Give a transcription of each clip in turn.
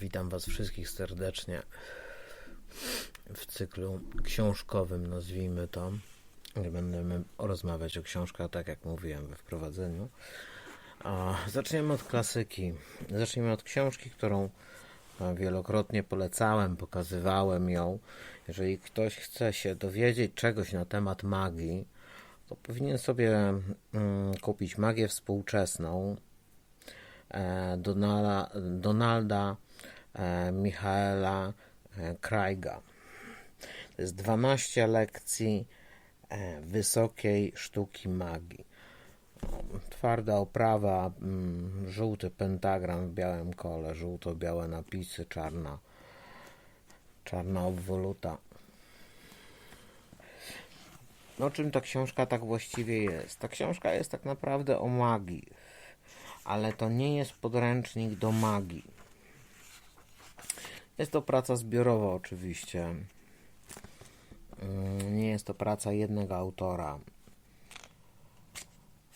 Witam Was wszystkich serdecznie w cyklu książkowym, nazwijmy to. Będziemy rozmawiać o książkach, tak jak mówiłem we wprowadzeniu. A zaczniemy od klasyki. Zaczniemy od książki, którą e, wielokrotnie polecałem, pokazywałem ją. Jeżeli ktoś chce się dowiedzieć czegoś na temat magii, to powinien sobie mm, kupić magię współczesną e, Donalda Michaela e, Kraiga. To jest 12 lekcji e, wysokiej sztuki magii. Twarda oprawa, mm, żółty pentagram w białym kole, żółto-białe napisy, czarna, czarna obwoluta. No czym ta książka tak właściwie jest? Ta książka jest tak naprawdę o magii, ale to nie jest podręcznik do magii. Jest to praca zbiorowa oczywiście. Mm, Nie jest to praca jednego autora.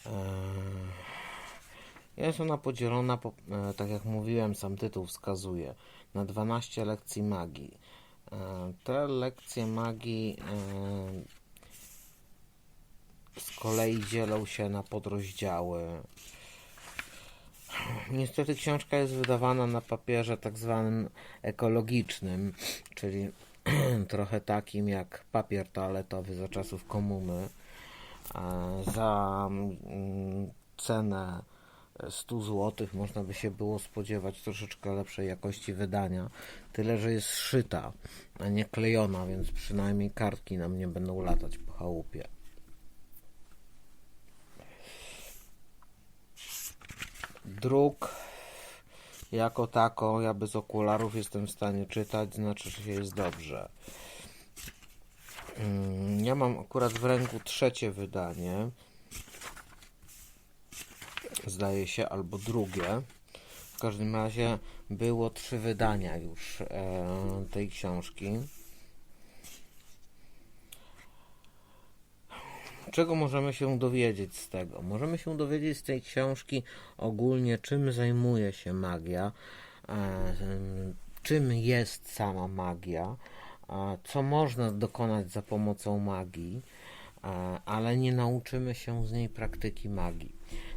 Eee, Jest ona podzielona, po, e, tak jak mówiłem, sam tytuł wskazuje, na 12 lekcji magii. Te lekcje magii z kolei dzielą się na podrozdziały. Niestety książka jest wydawana na papierze tak zwanym ekologicznym, czyli trochę takim jak papier toaletowy za czasów komuny. Za mm, cenę 100 zł można by się było spodziewać troszeczkę lepszej jakości wydania. Tyle, że jest szyta, a nie klejona, więc przynajmniej kartki nam nie będą latać po chałupie. Druk jako tako, ja bez okularów jestem w stanie czytać, znaczy, że jest dobrze. Mm, Ja mam akurat w ręku trzecie wydanie. Zdaje się, albo drugie. W każdym razie było trzy wydania już e, tej książki. Czego możemy się dowiedzieć z tego? Możemy się dowiedzieć z tej książki ogólnie, czym zajmuje się magia, e, czym jest sama magia, a co można dokonać za pomocą magii, e, ale nie nauczymy się z niej praktyki magii.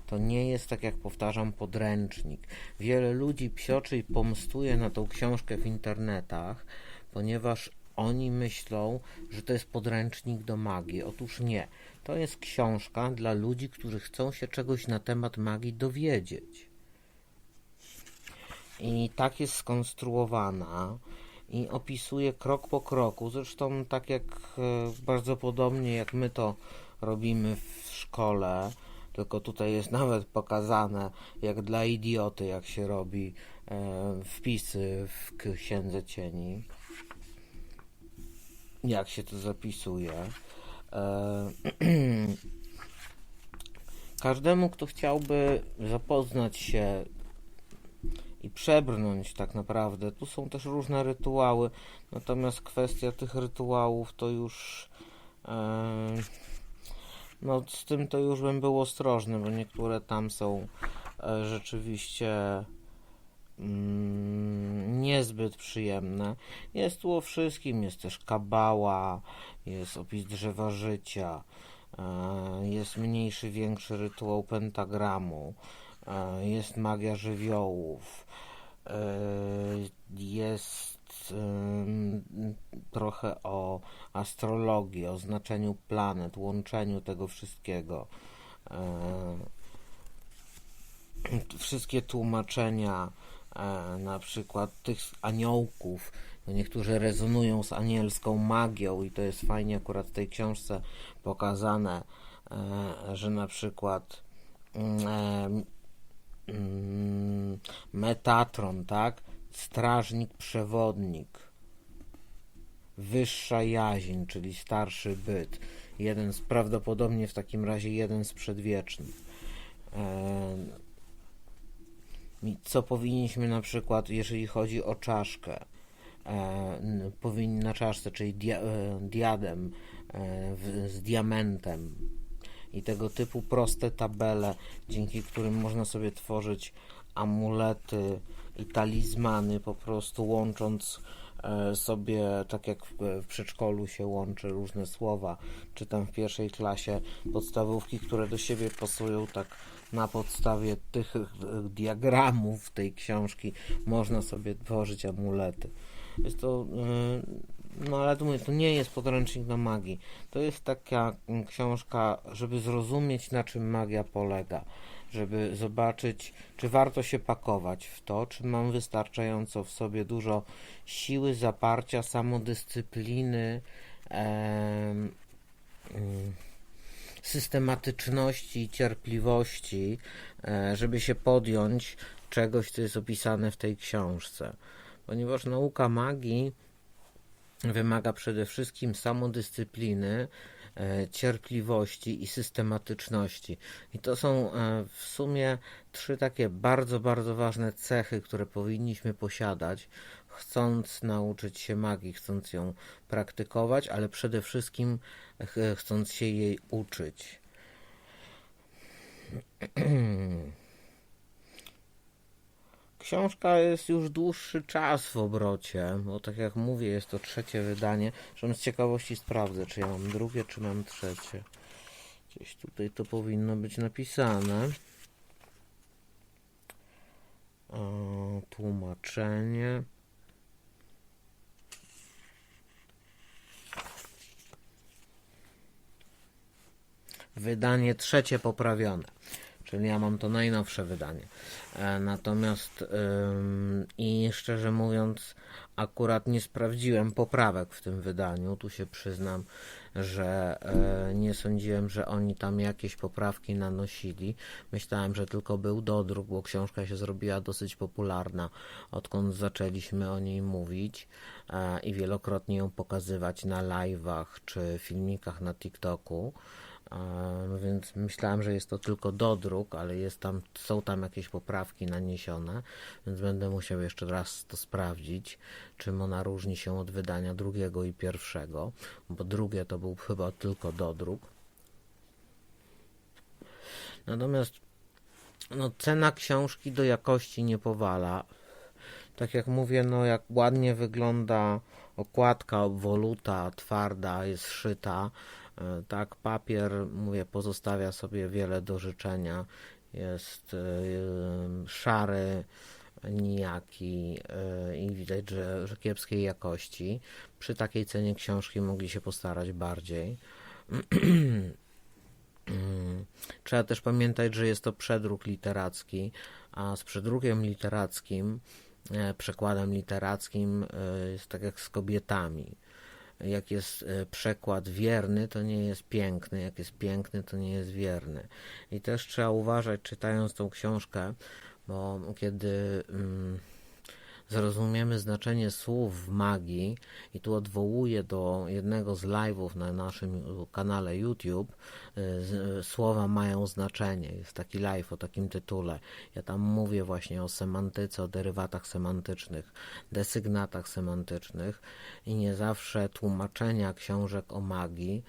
To nie jest, tak jak powtarzam, podręcznik. Wiele ludzi psioczy i pomstuje na tą książkę w internetach, ponieważ oni myślą, że to jest podręcznik do magii. Otóż nie. To jest książka dla ludzi, którzy chcą się czegoś na temat magii dowiedzieć. I tak jest skonstruowana i opisuje krok po kroku. Zresztą tak jak e, bardzo podobnie jak my to robimy w szkole, tylko tutaj jest nawet pokazane jak dla idioty, jak się robi e, wpisy w księdze cieni. Jak się to zapisuje. E, Każdemu, kto chciałby zapoznać się i przebrnąć tak naprawdę, tu są też różne rytuały, natomiast kwestia tych rytuałów to już e, no z tym to już bym był ostrożny, bo niektóre tam są e, rzeczywiście niezbyt przyjemne. Jest tu o wszystkim, jest też kabała, jest opis drzewa życia, e, jest mniejszy, większy rytuał pentagramu, e, jest magia żywiołów, e, jest trochę o astrologii, o znaczeniu planet, łączeniu tego wszystkiego. Wszystkie tłumaczenia, na przykład tych aniołków, no niektórzy rezonują z anielską magią i to jest fajnie akurat w tej książce pokazane, e, że na przykład mm, e, mm, Metatron, tak? Strażnik, przewodnik, wyższa jaźń, czyli starszy byt. Jeden z, prawdopodobnie w takim razie jeden z przedwiecznych. Co powinniśmy na przykład, jeżeli chodzi o czaszkę, e, powinni na czaszce, czyli dia, e, diadem e, w, z diamentem i tego typu proste tabele, dzięki którym można sobie tworzyć amulety i talizmany, po prostu łącząc e, sobie, tak jak w przedszkolu się łączy różne słowa, czy tam w pierwszej klasie podstawówki, które do siebie pasują, tak na podstawie tych e, diagramów tej książki można sobie tworzyć amulety. Jest to, e, no ale to mówię, to nie jest podręcznik do magii. To jest taka mm, książka, żeby zrozumieć, na czym magia polega żeby zobaczyć, czy warto się pakować w to, czy mam wystarczająco w sobie dużo siły, zaparcia, samodyscypliny, em, mm, systematyczności i cierpliwości, e, żeby się podjąć czegoś, co jest opisane w tej książce. Ponieważ nauka magii wymaga przede wszystkim samodyscypliny, cierpliwości i systematyczności. I to są e, w sumie trzy takie bardzo, bardzo ważne cechy, które powinniśmy posiadać, chcąc nauczyć się magii, chcąc ją praktykować, ale przede wszystkim chcąc się jej uczyć. Książka jest już dłuższy czas w obrocie, bo tak jak mówię, jest to trzecie wydanie. Zresztą z ciekawości sprawdzę, czy ja mam drugie, czy mam trzecie. Gdzieś tutaj to powinno być napisane. O, tłumaczenie. Wydanie trzecie poprawione czyli ja mam to najnowsze wydanie. E, natomiast i szczerze mówiąc, akurat nie sprawdziłem poprawek w tym wydaniu. Tu się przyznam, że e, nie sądziłem, że oni tam jakieś poprawki nanosili. Myślałem, że tylko był dodruk, bo książka się zrobiła dosyć popularna, odkąd zaczęliśmy o niej mówić e, i wielokrotnie ją pokazywać na live'ach czy filmikach na TikToku. No więc myślałem, że jest to tylko dodruk, ale jest tam, są tam jakieś poprawki naniesione, więc będę musiał jeszcze raz to sprawdzić, czym ona różni się od wydania drugiego i pierwszego, bo drugie to był chyba tylko dodruk. Natomiast no, cena książki do jakości nie powala. Tak jak mówię, no jak ładnie wygląda okładka, obwoluta, twarda, jest szyta, tak, papier, mówię, pozostawia sobie wiele do życzenia. Jest e, szary, nijaki e, i widać, że, że kiepskiej jakości. Przy takiej cenie książki mogli się postarać bardziej. Trzeba też pamiętać, że jest to przedruk literacki, a z przedrukiem literackim, przekładem literackim jest tak jak z kobietami jak jest e, przekład wierny, to nie jest piękny, jak jest piękny, to nie jest wierny. I też trzeba uważać, czytając tą książkę, bo kiedy. Mm, zrozumiemy znaczenie słów w magii i tu odwołuję do jednego z live'ów na naszym kanale YouTube. Y, słowa mają znaczenie, jest taki live o takim tytule. Ja tam mówię właśnie o semantyce, o derywatach semantycznych desygnatach semantycznych i nie zawsze tłumaczenia książek o magii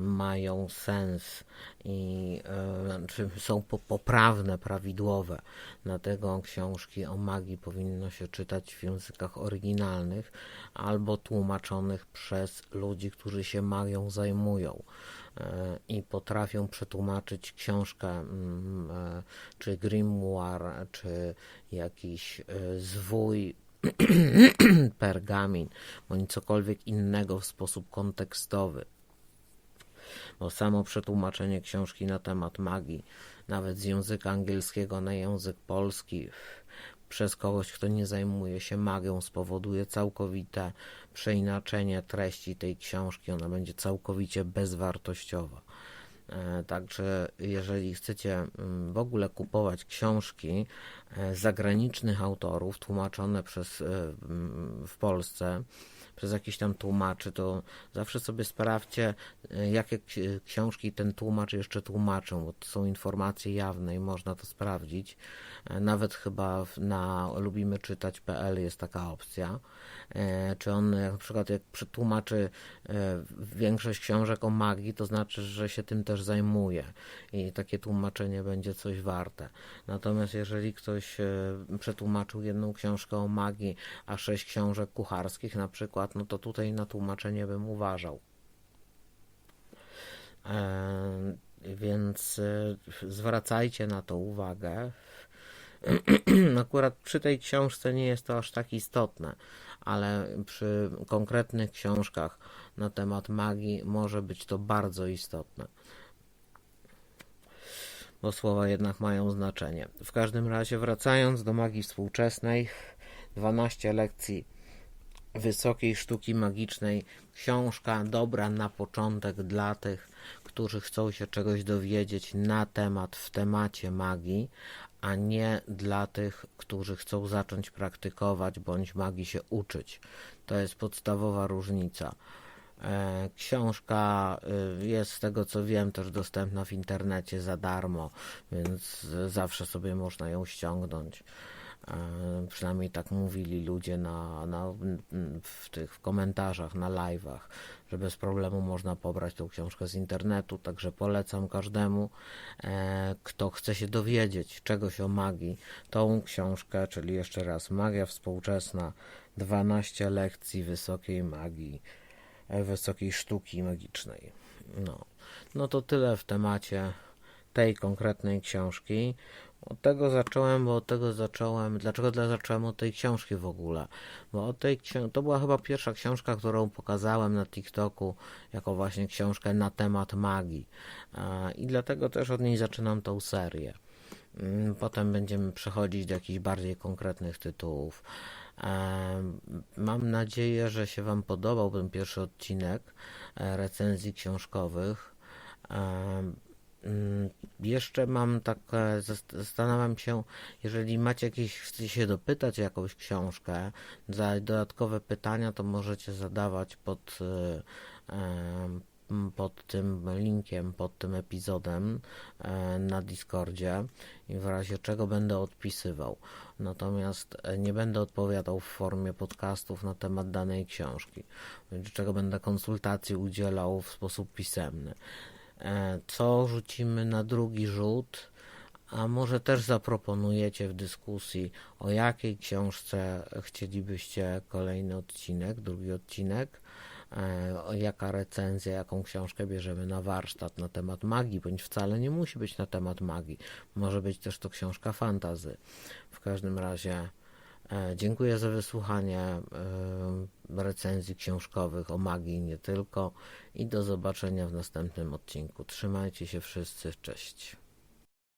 mają sens i e, czy są poprawne, prawidłowe. Dlatego książki o magii powinno się czytać w językach oryginalnych albo tłumaczonych przez ludzi, którzy się magią zajmują e, i potrafią przetłumaczyć książkę, mm, czy grimoire, czy jakiś zwój pergamin, bądź cokolwiek innego w sposób kontekstowy bo samo przetłumaczenie książki na temat magii, nawet z języka angielskiego na język polski, przez kogoś, kto nie zajmuje się magią, spowoduje całkowite przeinaczenie treści tej książki. Ona będzie całkowicie bezwartościowa. E, także jeżeli chcecie mm, w ogóle kupować książki e, zagranicznych autorów tłumaczone przez, e, w Polsce przez jakiś tam tłumaczy, to zawsze sobie sprawdźcie, e, jakie ksi- książki ten tłumacz jeszcze tłumaczą, bo to są informacje jawne i można to sprawdzić. E, Nawet chyba na lubimeczytać.pl jest taka opcja. E, Czy on na przykład jak przetłumaczy większość książek o magii, to znaczy, że się tym też zajmuje i takie tłumaczenie będzie coś warte. Natomiast jeżeli ktoś przetłumaczył jedną książkę o magii, a sześć książek kucharskich na przykład, no to tutaj na tłumaczenie bym uważał. E, Więc e, zwracajcie na to uwagę. Akurat przy tej książce nie jest to aż tak istotne, ale przy konkretnych książkach na temat magii może być to bardzo istotne. Bo słowa jednak mają znaczenie. W każdym razie, wracając do magii współczesnej, 12 lekcji wysokiej sztuki magicznej, książka dobra na początek dla tych, którzy chcą się czegoś dowiedzieć na temat, w temacie magii, a nie dla tych, którzy chcą zacząć praktykować bądź magii się uczyć. To jest podstawowa różnica. E, Książka y, jest z tego co wiem też dostępna w internecie za darmo, więc zawsze sobie można ją ściągnąć. E, Przynajmniej tak mówili ludzie na, na, w tych w komentarzach, na live'ach, że bez problemu można pobrać tą książkę z internetu, także polecam każdemu, e, kto chce się dowiedzieć czegoś o magii, tą książkę, czyli jeszcze raz Magia Współczesna, 12 lekcji wysokiej magii, e, wysokiej sztuki magicznej. No, no to tyle w temacie tej konkretnej książki. Od tego zacząłem, bo od tego zacząłem. Dlaczego dla- zacząłem od tej książki w ogóle? Bo od tej to była chyba pierwsza książka, którą pokazałem na TikToku, jako właśnie książkę na temat magii. I dlatego też od niej zaczynam tą serię. Mm, Potem będziemy przechodzić do jakichś bardziej konkretnych tytułów. Mam nadzieję, że się Wam podobał ten pierwszy odcinek e, recenzji książkowych. Jeszcze mam tak, zast- zastanawiam się, jeżeli macie jakieś, chcecie się dopytać jakąś książkę, za dodatkowe pytania, to możecie zadawać pod, em, pod tym linkiem, pod tym epizodem e, na Discordzie i w razie czego będę odpisywał. Natomiast e, nie będę odpowiadał w formie podcastów na temat danej książki, czego będę konsultacji udzielał w sposób pisemny. E, Co rzucimy na drugi rzut? A może też zaproponujecie w dyskusji, o jakiej książce chcielibyście kolejny odcinek, drugi odcinek, e, jaka recenzja, jaką książkę bierzemy na warsztat na temat magii, bądź wcale nie musi być na temat magii. Może być też to książka fantazy. W każdym razie dziękuję za wysłuchanie e, recenzji książkowych o magii i nie tylko i do zobaczenia w następnym odcinku. Trzymajcie się wszyscy, cześć.